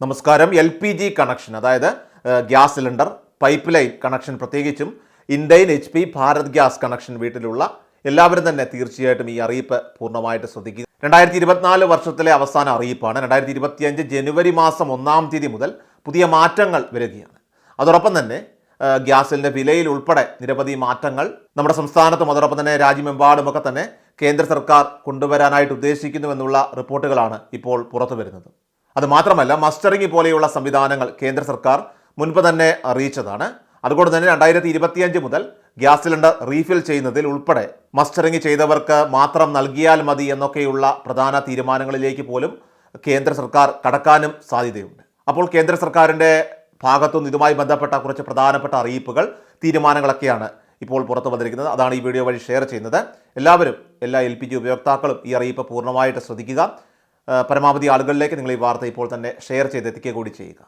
നമസ്കാരം L P G connection അതായത് gas cylinder pipe line connection പ്രത്യേകിച്ചും Indian H P Bharat gas connection വീട്ടിലുള്ള എല്ലാവരും തന്നെ തീർച്ചയായിട്ടും ഈ അറിയിപ്പ് പൂർണമായിട്ട് ശ്രദ്ധിക്കുക. രണ്ടായിരത്തി ഇരുപത്തിനാല് വർഷത്തിലെ അവസാന അറിയിപ്പാണ്. രണ്ടായിരത്തി ഇരുപത്തിയഞ്ച് ജനുവരി മാസം ഒന്നാം തീയതി മുതൽ പുതിയ മാറ്റങ്ങൾ വരികയാണ്. അതോടൊപ്പം തന്നെ ഗ്യാസിന്റെ വിലയിൽ ഉൾപ്പെടെ നിരവധി മാറ്റങ്ങൾ നമ്മുടെ സംസ്ഥാനത്തും അതോടൊപ്പം തന്നെ രാജ്യമെമ്പാടുമൊക്കെ തന്നെ കേന്ദ്ര സർക്കാർ കൊണ്ടുവരാനായിട്ട് ഉദ്ദേശിക്കുന്നുവെന്നുള്ള റിപ്പോർട്ടുകളാണ് ഇപ്പോൾ പുറത്തു വരുന്നത് അത് മാത്രമല്ല മസ്റ്ററിംഗ് പോലെയുള്ള സംവിധാനങ്ങൾ കേന്ദ്ര സർക്കാർ മുൻപ് തന്നെ അറിയിച്ചതാണ്. അതുകൊണ്ട് തന്നെ രണ്ടായിരത്തി ഇരുപത്തിയഞ്ച് മുതൽ ഗ്യാസ് സിലിണ്ടർ റീഫിൽ ചെയ്യുന്നതിൽ ഉൾപ്പെടെ മസ്റ്ററിംഗ് ചെയ്തവർക്ക് മാത്രം നൽകിയാൽ മതി എന്നൊക്കെയുള്ള പ്രധാന തീരുമാനങ്ങളിലേക്ക് പോലും കേന്ദ്ര സർക്കാർ കടക്കാനും സാധ്യതയുണ്ട്. അപ്പോൾ കേന്ദ്ര സർക്കാരിന്റെ ഭാഗത്തുനിന്ന് ഇതുമായി ബന്ധപ്പെട്ട കുറച്ച് പ്രധാനപ്പെട്ട അറിയിപ്പുകൾ തീരുമാനങ്ങളൊക്കെയാണ് ഇപ്പോൾ പുറത്തു വന്നിരിക്കുന്നത്. അതാണ് ഈ വീഡിയോ വഴി ഷെയർ ചെയ്യുന്നത്. എല്ലാവരും എല്ലാ എൽ ഉപയോക്താക്കളും ഈ അറിയിപ്പ് പൂർണമായിട്ട് ശ്രദ്ധിക്കുക. പരമാവധി ആളുകളിലേക്ക് നിങ്ങൾ ഈ വാർത്ത ഇപ്പോൾ തന്നെ ഷെയർ ചെയ്തെത്തിക്കുക കൂടി ചെയ്യുക.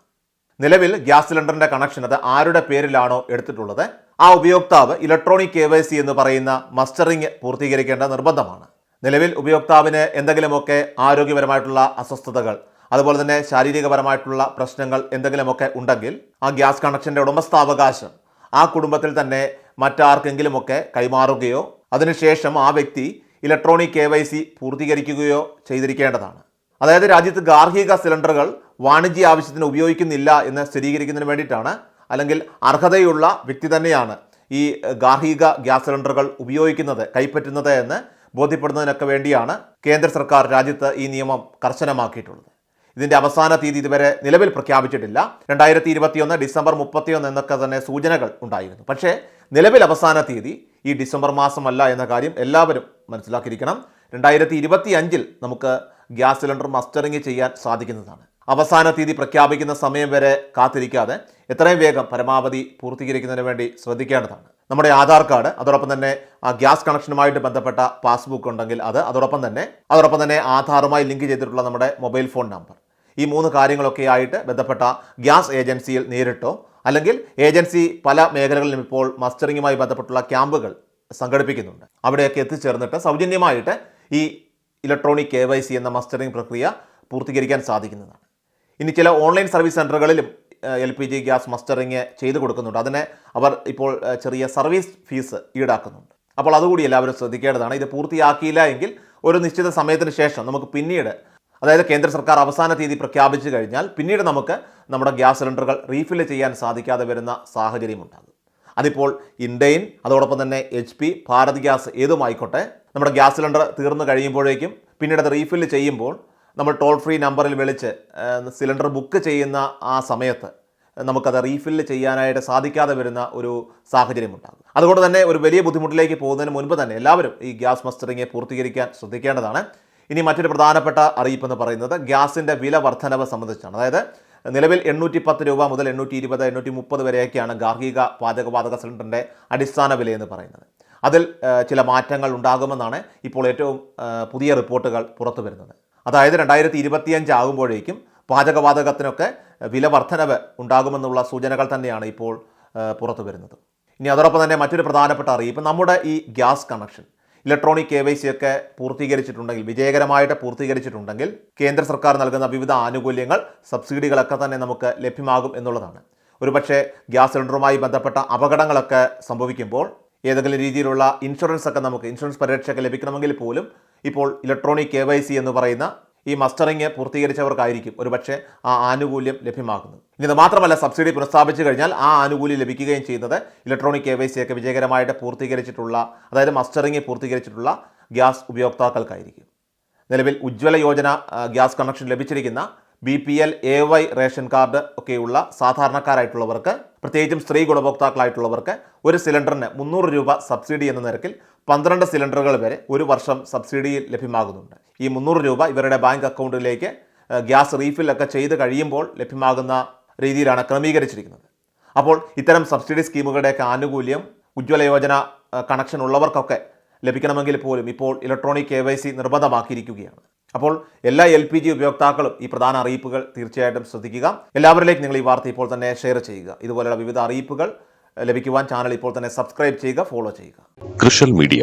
നിലവിൽ ഗ്യാസ് സിലിണ്ടറിന്റെ കണക്ഷൻ അത് ആരുടെ പേരിലാണോ എടുത്തിട്ടുള്ളത്? ആ ഉപയോക്താവ് ഇലക്ട്രോണിക് കെ വൈ സി എന്ന് പറയുന്ന മസ്റ്ററിംഗ് പൂർത്തീകരിക്കേണ്ട നിർബന്ധമാണ്. നിലവിൽ ഉപയോക്താവിന് എന്തെങ്കിലുമൊക്കെ ആരോഗ്യപരമായിട്ടുള്ള അസ്വസ്ഥതകൾ അതുപോലെ തന്നെ ശാരീരികപരമായിട്ടുള്ള പ്രശ്നങ്ങൾ എന്തെങ്കിലുമൊക്കെ ഉണ്ടെങ്കിൽ ആ ഗ്യാസ് കണക്ഷന്റെ ഉടമസ്ഥാവകാശം ആ കുടുംബത്തിൽ തന്നെ മറ്റാർക്കെങ്കിലുമൊക്കെ കൈമാറുകയോ അതിനുശേഷം ആ വ്യക്തി ഇലക്ട്രോണിക് കെ വൈ സി പൂർത്തീകരിക്കുകയോ ചെയ്തിരിക്കേണ്ടതാണ്. അതായത് രാജ്യത്ത് ഗാർഹിക സിലിണ്ടറുകൾ വാണിജ്യ ആവശ്യത്തിന് ഉപയോഗിക്കുന്നില്ല എന്ന് സ്ഥിരീകരിക്കുന്നതിന് വേണ്ടിയിട്ടാണ് അല്ലെങ്കിൽ അർഹതയുള്ള വ്യക്തി തന്നെയാണ് ഈ ഗാർഹിക ഗ്യാസ് സിലിണ്ടറുകൾ ഉപയോഗിക്കുന്നത് കൈപ്പറ്റുന്നത് എന്ന് ബോധ്യപ്പെടുന്നതിനൊക്കെ വേണ്ടിയാണ് കേന്ദ്ര സർക്കാർ രാജ്യത്ത് ഈ നിയമം കർശനമാക്കിയിട്ടുള്ളത്. ഇതിന്റെ അവസാന തീയതി ഇതുവരെ നിലവിൽ പ്രഖ്യാപിച്ചിട്ടില്ല. രണ്ടായിരത്തി ഇരുപത്തിയൊന്ന് ഡിസംബർ മുപ്പത്തിയൊന്ന് എന്നൊക്കെ തന്നെ സൂചനകൾ ഉണ്ടായിരുന്നു. പക്ഷേ നിലവിൽ അവസാന തീയതി ഈ ഡിസംബർ മാസമല്ല എന്ന കാര്യം എല്ലാവരും മനസ്സിലാക്കിയിരിക്കണം. രണ്ടായിരത്തി ഇരുപത്തി അഞ്ചിൽ നമുക്ക് ഗ്യാസ് സിലിണ്ടർ മസ്റ്ററിംഗ് ചെയ്യാൻ സാധിക്കുന്നതാണ്. അവസാന തീയതി പ്രഖ്യാപിക്കുന്ന സമയം വരെ കാത്തിരിക്കാതെ എത്രയും വേഗം പരമാവധി പൂർത്തീകരിക്കുന്നതിന് വേണ്ടി ശ്രദ്ധിക്കേണ്ടതാണ്. നമ്മുടെ ആധാർ കാർഡ് അതോടൊപ്പം തന്നെ ആ ഗ്യാസ് കണക്ഷനുമായിട്ട് ബന്ധപ്പെട്ട പാസ്ബുക്ക് ഉണ്ടെങ്കിൽ അത് അതോടൊപ്പം തന്നെ അതോടൊപ്പം തന്നെ ആധാറുമായി ലിങ്ക് ചെയ്തിട്ടുള്ള നമ്മുടെ മൊബൈൽ ഫോൺ നമ്പർ. ഈ മൂന്ന് കാര്യങ്ങളൊക്കെ ആയിട്ട് ബന്ധപ്പെട്ട ഗ്യാസ് ഏജൻസിയിൽ നേരിട്ടോ അല്ലെങ്കിൽ ഏജൻസി പല മേഖലകളിലും ഇപ്പോൾ മസ്റ്ററിങ്ങുമായി ബന്ധപ്പെട്ടുള്ള ക്യാമ്പുകൾ സംഘടിപ്പിക്കുന്നുണ്ട്. അവിടെയൊക്കെ എത്തിച്ചേർന്നിട്ട് സൗജന്യമായിട്ട് ഈ ഇലക്ട്രോണിക് കെ വൈ സി എന്ന മസ്റ്ററിംഗ് പ്രക്രിയ പൂർത്തീകരിക്കാൻ സാധിക്കുന്നതാണ്. ഇനി ചില online service സെന്ററുകളിലും L P G gas mustering ചെയ്തു കൊടുക്കുന്നുണ്ട്. അതിനെ അവർ ഇപ്പോൾ ചെറിയ സർവീസ് ഫീസ് ഈടാക്കുന്നുണ്ട്. അപ്പോൾ അതുകൂടി എല്ലാവരും ശ്രദ്ധിക്കേണ്ടതാണ്. ഇത് പൂർത്തിയാക്കിയില്ല എങ്കിൽ ഒരു നിശ്ചിത സമയത്തിന് ശേഷം നമുക്ക് പിന്നീട് അതായത് കേന്ദ്ര സർക്കാർ അവസാന തീയതി പ്രഖ്യാപിച്ചു കഴിഞ്ഞാൽ പിന്നീട് നമുക്ക് നമ്മുടെ ഗ്യാസ് സിലിണ്ടറുകൾ റീഫില്ല് ചെയ്യാൻ സാധിക്കാതെ വരുന്ന സാഹചര്യമുണ്ടാകും. അതിപ്പോൾ ഇൻഡെയിൻ അതോടൊപ്പം തന്നെ എച്ച് പി ഭാരത് ഗ്യാസ് ഏതുമായിക്കോട്ടെ. നമ്മുടെ ഗ്യാസ് സിലിണ്ടർ തീർന്നു കഴിയുമ്പോഴേക്കും പിന്നീട് അത് റീഫില്ല് ചെയ്യുമ്പോൾ നമ്മൾ ടോൾ ഫ്രീ നമ്പറിൽ വിളിച്ച് സിലിണ്ടർ ബുക്ക് ചെയ്യുന്ന ആ സമയത്ത് നമുക്കത് റീഫില്ല് ചെയ്യാനായിട്ട് സാധിക്കാതെ വരുന്ന ഒരു സാഹചര്യം സാഹചര്യമുണ്ടാകും അതുകൊണ്ട് തന്നെ ഒരു വലിയ ബുദ്ധിമുട്ടിലേക്ക് പോകുന്നതിന് മുൻപ് തന്നെ എല്ലാവരും ഈ ഗ്യാസ് മസ്റ്ററിങ് പൂർത്തീകരിക്കാൻ ശ്രദ്ധിക്കേണ്ടതാണ്. ഇനി മറ്റൊരു പ്രധാനപ്പെട്ട അറിയിപ്പ് എന്ന് പറയുന്നത് ഗ്യാസിന്റെ വില വർധനവ് സംബന്ധിച്ചാണ്. അതായത് നിലവിൽ എണ്ണൂറ്റി പത്ത് രൂപ മുതൽ എണ്ണൂറ്റി ഇരുപത് എണ്ണൂറ്റി മുപ്പത് വരെയൊക്കെയാണ് ഗാർഹിക പാചകവാതക സിലിണ്ടറിന്റെ അടിസ്ഥാന വിലയെന്ന് പറയുന്നത്. അതിൽ ചില മാറ്റങ്ങൾ ഉണ്ടാകുമെന്നാണ് ഇപ്പോൾ ഏറ്റവും പുതിയ റിപ്പോർട്ടുകൾ പുറത്തു വരുന്നത്. അതായത് രണ്ടായിരത്തി ഇരുപത്തിയഞ്ച് ആകുമ്പോഴേക്കും പാചകവാതകത്തിനൊക്കെ വില വർധനവ് ഉണ്ടാകുമെന്നുള്ള സൂചനകൾ തന്നെയാണ് ഇപ്പോൾ പുറത്തു വരുന്നത്. ഇനി അതോടൊപ്പം തന്നെ മറ്റൊരു പ്രധാനപ്പെട്ട അറിയിപ്പ് നമ്മുടെ ഈ gas connection. Electronic K Y C ഒക്കെ പൂർത്തീകരിച്ചിട്ടുണ്ടെങ്കിൽ വിജയകരമായിട്ട് പൂർത്തീകരിച്ചിട്ടുണ്ടെങ്കിൽ കേന്ദ്ര സർക്കാർ നൽകുന്ന വിവിധ ആനുകൂല്യങ്ങൾ സബ്സിഡികളൊക്കെ തന്നെ നമുക്ക് ലഭ്യമാകും എന്നുള്ളതാണ്. ഒരുപക്ഷെ ഗ്യാസ് സിലിണ്ടറുമായി ബന്ധപ്പെട്ട അപകടങ്ങളൊക്കെ സംഭവിക്കുമ്പോൾ ഏതെങ്കിലും രീതിയിലുള്ള ഇൻഷുറൻസ് ഒക്കെ നമുക്ക് ഇൻഷുറൻസ് പരിരക്ഷയൊക്കെ ലഭിക്കണമെങ്കിൽ പോലും ഇപ്പോൾ ഇലക്ട്രോണിക് കെ എന്ന് പറയുന്ന ഈ മസ്റ്ററിങ് പൂർത്തീകരിച്ചവർക്കായിരിക്കും ഒരുപക്ഷെ ആ ആനുകൂല്യം ലഭ്യമാകുന്നത്. ഇനി ഇത് മാത്രമല്ല സബ്സിഡി പുനഃസ്ഥാപിച്ചു കഴിഞ്ഞാൽ ആ ആനുകൂല്യം ലഭിക്കുകയും ചെയ്യുന്നത് ഇലക്ട്രോണിക് കെ വൈ സി ഒക്കെ വിജയകരമായിട്ട് പൂർത്തീകരിച്ചിട്ടുള്ള അതായത് മസ്റ്ററിങ് പൂർത്തീകരിച്ചിട്ടുള്ള ഗ്യാസ് ഉപയോക്താക്കൾക്കായിരിക്കും. നിലവിൽ ഉജ്ജ്വല യോജന ഗ്യാസ് കണക്ഷൻ ലഭിച്ചിരിക്കുന്ന B P L A Y ration card ഒക്കെയുള്ള സാധാരണക്കാരായിട്ടുള്ളവർക്ക് പ്രത്യേകിച്ചും സ്ത്രീ ഗുണഭോക്താക്കളായിട്ടുള്ളവർക്ക് ഒരു സിലിണ്ടറിന് മുന്നൂറ് രൂപ സബ്സിഡി എന്ന നിരക്കിൽ പന്ത്രണ്ട് സിലിണ്ടറുകൾ വരെ ഒരു വർഷം സബ്സിഡിയിൽ ലഭ്യമാകുന്നുണ്ട്. ഈ മുന്നൂറ് രൂപ ഇവരുടെ ബാങ്ക് അക്കൗണ്ടിലേക്ക് ഗ്യാസ് റീഫില്ലൊക്കെ ചെയ്ത് കഴിയുമ്പോൾ ലഭ്യമാകുന്ന രീതിയിലാണ് ക്രമീകരിച്ചിരിക്കുന്നത്. അപ്പോൾ ഇത്തരം സബ്സിഡി സ്കീമുകളുടെയൊക്കെ ആനുകൂല്യം ഉജ്ജ്വല യോജന കണക്ഷൻ ഉള്ളവർക്കൊക്കെ ലഭിക്കണമെങ്കിൽ പോലും ഇപ്പോൾ ഇലക്ട്രോണിക് കെ വൈ സി നിർബന്ധമാക്കിയിരിക്കുകയാണ്. അപ്പോൾ എല്ലാ എൽ പി ജി ഉപയോക്താക്കളും ഈ പ്രധാന അറിയിപ്പുകൾ തീർച്ചയായിട്ടും ശ്രദ്ധിക്കുക. എല്ലാവരിലേക്കും നിങ്ങൾ ഈ വാർത്ത ഇപ്പോൾ തന്നെ ഷെയർ ചെയ്യുക. ഇതുപോലെയുള്ള വിവിധ അറിയിപ്പുകൾ ലഭിക്കുവാൻ ചാനൽ ഇപ്പോൾ തന്നെ സബ്സ്ക്രൈബ് ചെയ്യുക ഫോളോ ചെയ്യുക. കൃഷൽ മീഡിയ